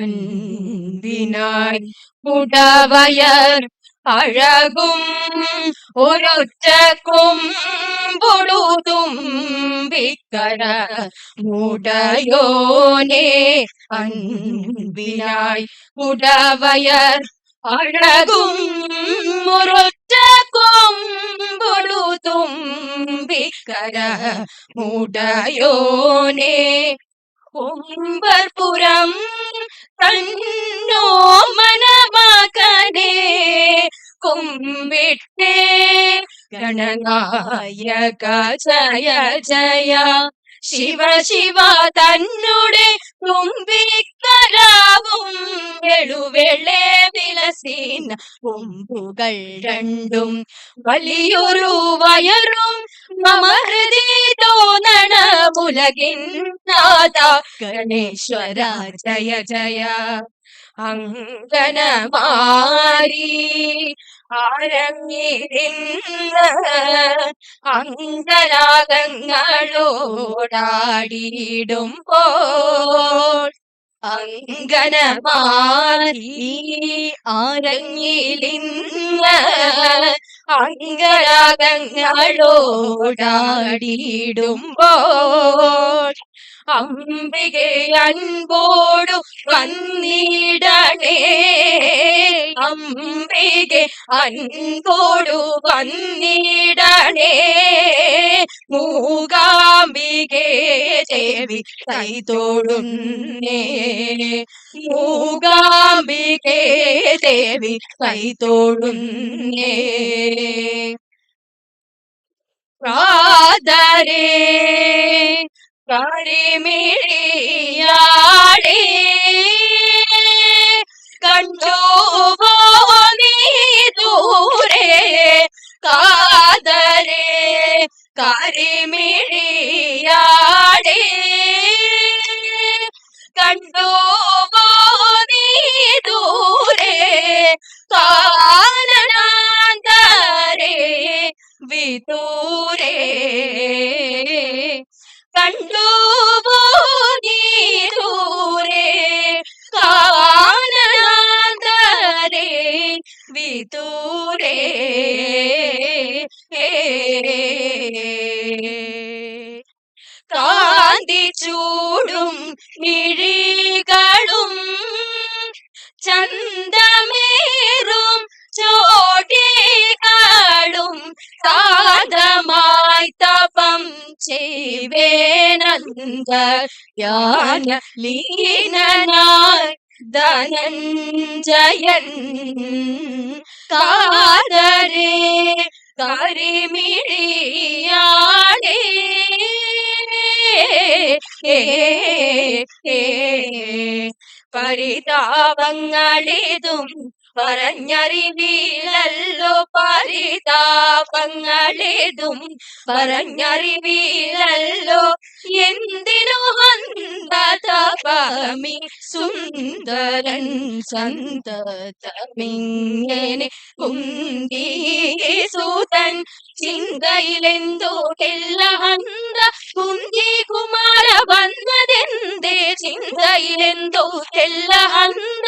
അൻപിനായി ഉടവയർ അഴകും ഒരൊറ്റ കൊമ്പൊടുതുമ്പിക്കര മുടയോനെ അൻപിനായി ഉടവയർ അഴകും ഒരൊറ്റ കൊമ്പൊടുതുമ്പിക്കര മുടയോനെ കുമ്പർപുരം തന്നോ മനമകനെ കുമ്പിട്ടേ ഗണനായക ജയ ജയ ശിവ ശിവ തന്നുടെ തുമ്പിക്കരാവും വെളുവെളെ വിലസീന കൊമ്പുകൾ രണ്ടും വലിയൊരു വയറും മമഹൃദി തോന്നണ മുലകിൻ നാഥ. ഗണേശ്വര ജയ ജയ അങ്കനമാരി ആരങ്ങിരുന്ന് അങ്കരാഗങ്ങളോടാടിയിടുമ്പോൾ അങ്കനമാരി ആരങ്ങിലിന്ന് അങ്കരാഗങ്ങളോടാടിയിടുമ്പോൾ അംബികെ അൻപോടു വന്നിടണേ. അംബികെ അൻപോടു വന്നിടണേ. മൂകാംബികെ ദേവി കൈത്തോടുന്നേ മൂകാംബികെ ദേവി കൈത്തോടുന്നേ പ്രാതരേ. കരിമിഴിയാടേ കണ്ടു നീ ദൂരെ കാതരേ കരിമിഴിയാടേ കണ്ടുവോ നീ ദൂരെ കാനനാന്തരേ വിദൂരേ. കണ്ടുവോ നീ ദൂരെ കാനനാന്തരേ വിദൂരേ. കാന്തി ചൂടും മിഴികളും യാന ലീനനായി ധനഞ്ജയൻ. കാതരേ കരിമിഴിയാടേ പരിതാപങ്ങളിതും പറഞ്ഞറിവിലല്ലോ പരിതാപങ്ങളേതും. പറഞ്ഞറിവിലല്ലോ എന്തിനു ഹന്തതപമി സുന്ദരൻ സന്തതമിങ്ങനെ കുന്തിസുതൻ ചിന്തയിലെന്തോ ഹന്ത കുന്തി കുമാര വന്നതെന്തേ? ചിന്തയിലെന്തോ ഹന്ത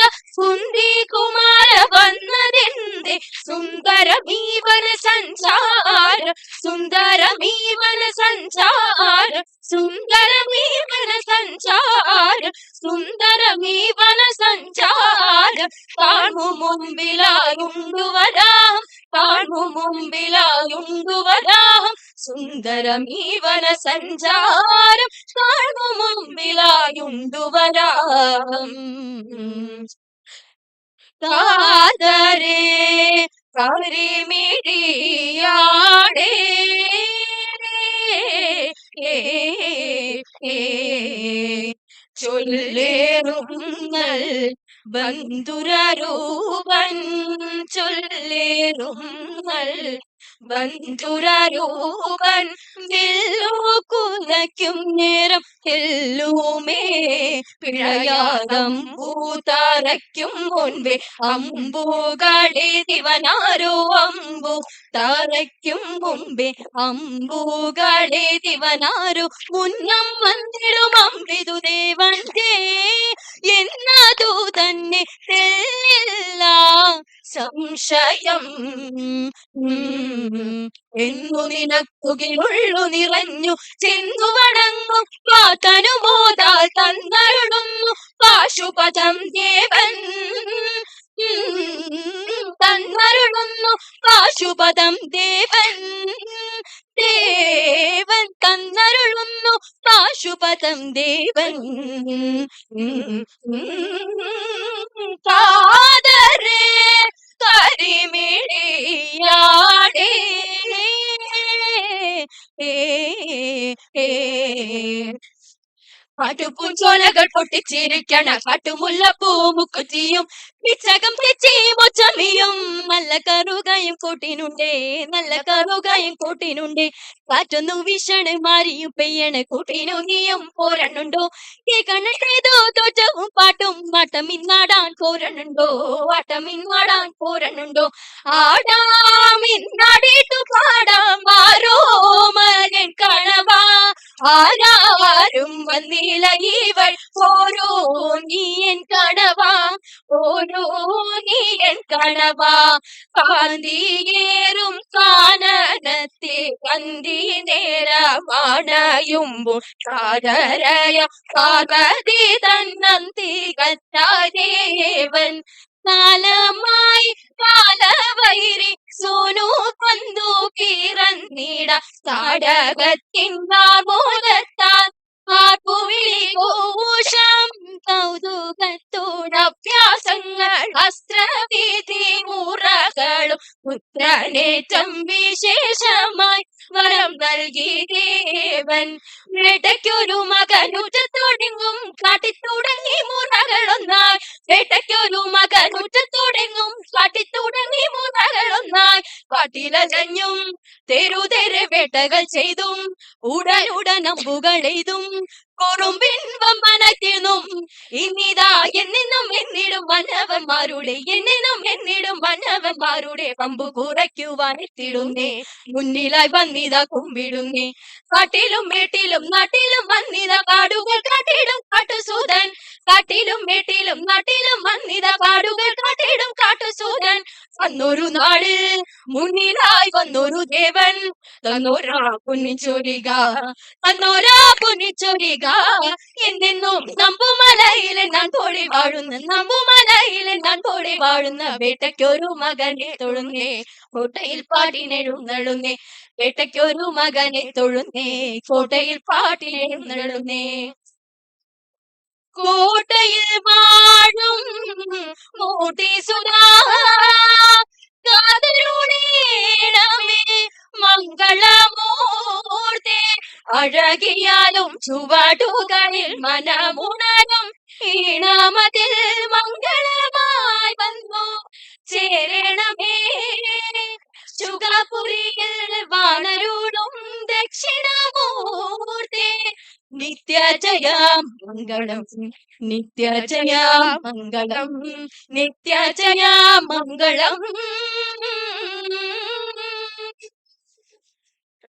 సంచార సుందరమీ వన సంచార సుందరమీ వన సంచార కాణు ముంబిలాయుండువదాం కాణు ముంబిలాయుండువదాం சுந்தரமீ வன சஞ்சாரம் காண்புமும் விழாயுண்டுவராம் காதரே கரிமிழி ബന്ധുരൂപൻ ചൊല്ലേറുങ്ങൾ ബന്ധുരൂപൻ കുലയ്ക്കും നേരം എല്ലുമേ. പിഴയാകം പൂതറയ്ക്കും മുൻപേ അമ്പൂകളെ ദിവനാരോ അമ്പു. തറയ്ക്കും മുമ്പേ അമ്പൂകളെ ദിവനാരോ. മുന്നം വന്നിടും അമൃതു ദേവന്റെ എന്നതു എന്നിട്ടില്ല സംശയം എന്നു നിനക്കുകിലുള്ളു നിറഞ്ഞു ചെന്നു വണങ്ങും മോതാൽ തന്നരുടുന്നു പാശുപഥം ദേവൻ തന്നരുളുന്നു പാശുപദം ദേവൻ ദേവൻ തന്നരുളുന്നു പാശുപദം ദേവൻ കാതരേ കരിമിഴിയാടേ ഏ കാട്ടുപൂഞ്ചോലകൾ പൊട്ടിച്ചിരിക്കണ കാട്ടുമുല്ലപ്പൂ മുക്കുറ്റിയും പിച്ചകം തെച്ചി മൊച്ചമിയും നല്ല കറുകയും കൂട്ടിനുണ്ടേ നല്ല കറുകയും കൂട്ടിനുണ്ടേ. കാറ്റൊന്നു വീശണ് മാരിയും പെയ്യണ് കൂട്ടിനു നീയും പോരണുണ്ടോ കേൾക്കണേതോ തോറ്റവും പാട്ടും ആട്ടം ഇന്നാടാൻ പോരണുണ്ടോ ആട്ടം ഇന്നാടാൻ പോരണുണ്ടോ ആടാം ഇന്നാടിട്ടു പാടാം ആരോ മകൻ കണവാ. ആരാരും വന്നില്ല ഇവൾ ഓരോ നീയൻ കണവാ ഓരോ നീയൻ കണവാ കാന്തിയേറും കാനനത്തെ കന്തി നേരമണയുമ്പോൾ കാതരയ പാർവതി തന്നന്തി കറ്റാദേവൻ കാലമായി കാലവൈരി പന്തു കീറന്നിട വിശേഷമായി വരം നൽകി ദേവൻ. വേട്ടയ്ക്കൊരു മകനുറ്റത്തൊടുങ്ങും കാട്ടിത്തുടങ്ങി മുറകളൊന്നായി. വേട്ടയ്ക്കൊരു മകനുറ്റത്തൊടുങ്ങും കാട്ടിത്തുടങ്ങി മൂന്നകളൊന്നായി കാട്ടിലഞ്ഞും തെരുതെരെ വേട്ടകൾ ചെയ്തും ഉടനുടൻ അമ്പുകൾ എയ്തും. കുറുമ്പിൻ മനത്തിനും ഇന്നിതാ എന്നെന്നും എന്നിടും വനവന്മാരുടെ എന്നെന്നും എന്നിടും വനവന്മാരുടെ പമ്പു കുറയ്ക്കുവാൻ എത്തിടുന്നേ. മുന്നിലായി വന്നിത കുമ്പിടുന്നേ. കാട്ടിലും മേട്ടിലും നാട്ടിലും വന്നിത കാടുകൾ കാട്ടിടും കാട്ടുസൂതൻ. കാട്ടിലും വീട്ടിലും നാട്ടിലും വന്നിത കാടുകൾ കാട്ടിടും കാട്ടുസൂരൻ വന്നൊരു നാട് മുന്നിലായി വന്നൊരു ദേവൻ. തന്നോരാ പൊന്നിച്ചൊരിക തന്നോരാ പൊന്നിച്ചൊരിക എന്നെന്നും നമ്പുമലയിലെ ഞാൻ തോടി വാഴുന്ന നമ്പുമലയിലെ ഞാൻ തോടി വാഴുന്ന വേട്ടയ്ക്കൊരു മകനെ തൊഴുന്നേ കോട്ടയിൽ പാട്ടിനെഴുന്നള്ളുന്നേ വേട്ടയ്ക്കൊരു മകനെ തൊഴുന്നേ കോട്ടയിൽ പാട്ടിനെഴുന്നള്ളുന്നേ കോട്ടയിൽ വാഴും മൂട്ടി സുധാ അഴകിയാലും ചുവടുകളിൽ മനമുണരും. ഈണമതിൽ മംഗളമായി വന്നു. ചേരണമേ ചുകപുരിയിൽ വാണരുളും నిత్యాచయా మంగళం. నిత్యాచయా మంగళం. నిత్యాచయా మంగళం.